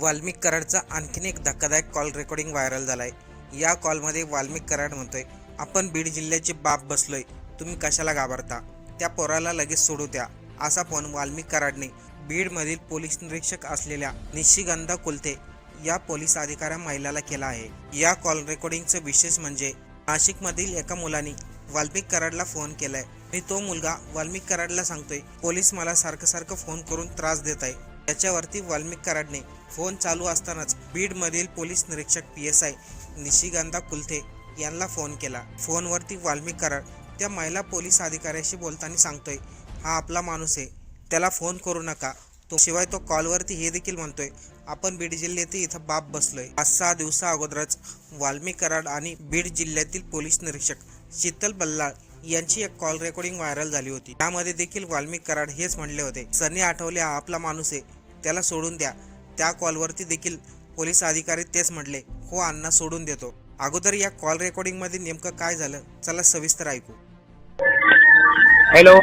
वाल्मिक कराडचा आणखीन एक धक्कादायक कॉल रेकॉर्डिंग व्हायरल झालाय. या कॉलमध्ये वाल्मिक कराड म्हणतोय आपण बीड जिल्ह्याची बाप बसलोय तुम्ही कशाला घाबरता? त्या पोराला लगेच सोडू द्या. असा फोन वाल्मिक कराडने बीडमधील पोलीस निरीक्षक असलेल्या निशिगंधा कुलते या पोलीस अधिकाऱ्या महिलाला केला आहे. या कॉल रेकॉर्डिंगचं विशेष म्हणजे नाशिकमधील एका मुलाने वाल्मिक कराडला फोन केलाय. आणि तो मुलगा वाल्मिक कराडला सांगतोय पोलीस मला सारखं सारखं फोन करून त्रास देत आहे. त्याच्यावरती वाल्मिक कराडने फोन चालू असतानाच बीडमधील पोलीस निरीक्षक P S I Nishigandha Kulthe यांना फोन केला. फोनवरती वाल्मिक कराड त्या महिला पोलीस अधिकाऱ्याशी बोलताना सांगतोय हा आपला माणूस आहे. त्याला फोन करू नका. तो शिवाय तो कॉलवरती हे देखील म्हणतोय आपण बीड जिल्ह्यातील इथं बाप बसलोय. पाच सहा दिवसा अगोदरच वाल्मिक कराड आणि बीड जिल्ह्यातील पोलीस निरीक्षक शीतल बल्लाळ यांची एक कॉल रेकॉर्डिंग व्हायरल झाली होती. त्यामध्ये देखील वाल्मिक कराड हेच म्हणले होते सनी आठवले हा आपला माणूस आहे. त्याला सोडून द्या. त्या कॉलवरती देखील पोलीस अधिकारी तेच म्हटले हो अण्णा सोडून देतो. अगोदर या कॉल रेकॉर्डिंगमध्ये नेमकं काय झालं? चला सविस्तर ऐकू. हॅलो.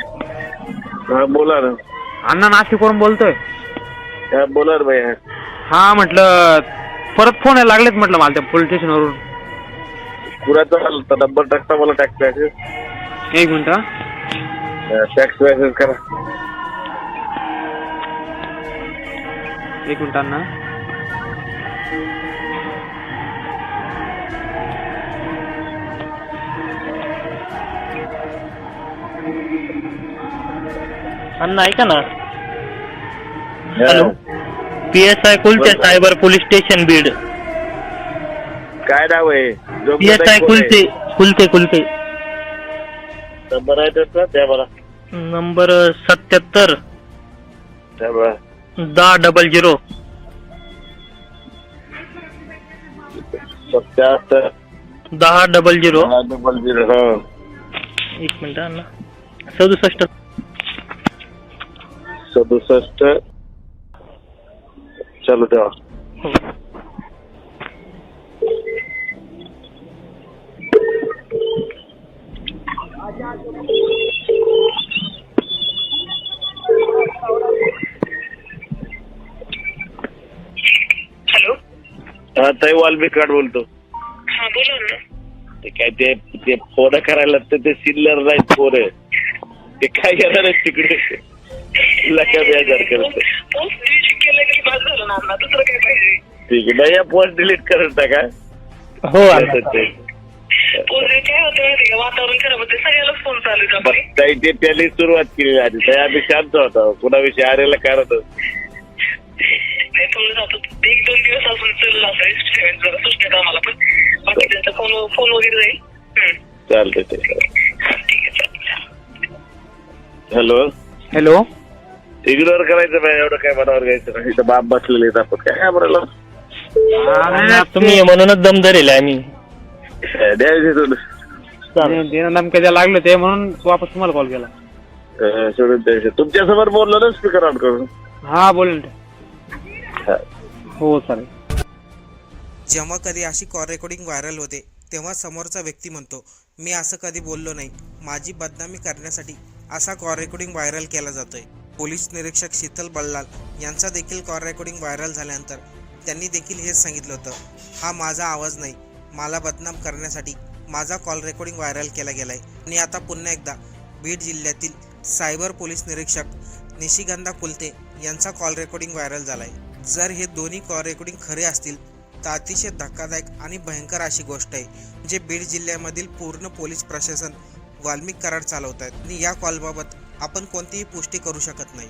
हा बोला ना. अण्णा नाशिकवरून बोलतोय. हा बोला ना भैया. हा म्हटलं परत फोन यायला लागलेत म्हटलं मला त्या पोलीस स्टेशनवरून कुणाचा आला होता नंबर टाकता मला टॅक्स एक मिनिट हा. टॅक्स करा. एक मिनिट अण्णा ऐका ना. Hello. P S I Kulte. Cyber police station Beed. काय नाव आहे? जो P S I Kulte Kulte Kulte number आहे त्याचा? त्या मला. नंबर सत्याहत्तर. त्या मला दहा डबल झिरो सत्याहत्तर दहा डबल झिरो दहा डबल झिरो हा. एक मिनिट अण्णा सदुसष्ट. सदुसष्ट. चालू ठेवा. हो. हॅलो हा ताई कार्ड बोलतो. हा बोला ना. ते काय ते ते फोन करायला तर ते सिल्लर नाही फोन ते काय घेणार आहे तिकडे? लका बेजार करत. पोस्ट डिलीट केलं की बाद झालं ना अण्णा दुसरं काय पाहिजे? ठीक आहे नाही या पोस्ट डिलीट करत टाका हो काय होतं माहिती का? वातावरण खराब होते. सगळ्यालाच फोन चालू आहेत मग आपले ताई ते त्याने सुरुवात केली आधी. ताई आम्ही शांत होतो. कुणाविषयी आरेला कारण नाही थोडं जातो. एक दोन दिवस चाललं असं एक्सपेरिमेंट जरा सुचण्यात आम्हाला पण बाकी त्यांचा फोन चालतंय ते हा, ठीक आहे चालेल हॅलो. हॅलो. इग्नोर करायचं नाही एवढं काय मनावर घ्यायचं नाही. इथं बाप बसलेले आहेत आपण. काय घाबरायला तुम्ही म्हणूनच दम धरेल आम्ही द्यायचे सोडून चालेल. ते नेमकं द्यायला लागलं ते म्हणून वापस तुम्हाला कॉल. केला सोडून द्यायचे तुमच्यासमोर बोललो ना स्पीकर ऑन करून. हा हा. हो चालेल. जेव्हा कधी अशी कॉल रेकॉर्डिंग व्हायरल होते तेव्हा समोरचा व्यक्ती म्हणतो मी असं कधी बोललो नाही. माझी बदनामी करण्यासाठी असा कॉल रेकॉर्डिंग व्हायरल केला जातोय. पोलीस निरीक्षक शीतल बल्लाल यांचा देखील कॉल रेकॉर्डिंग व्हायरल झाल्यानंतर त्यांनी देखील हेच सांगितलं होतं हा माझा आवाज नाही. मला बदनाम करण्यासाठी माझा कॉल रेकॉर्डिंग व्हायरल केला गेलाय. आणि आता पुन्हा एकदा बीड जिल्ह्यातील सायबर पोलीस निरीक्षक निशिगंधा कुलते यांचा कॉल रेकॉर्डिंग व्हायरल झालाय. जर हे दोन्ही कॉल रेकॉर्डिंग खरे असतील तर अतिशय धक्कादायक आणि भयंकर अशी गोष्ट आहे म्हणजे बीड जिल्ह्यामधील पूर्ण पोलीस प्रशासन वाल्मिक करार चालवत आहेत आणि या कॉलबाबत आपण कोणतीही पुष्टी करू शकत नाही.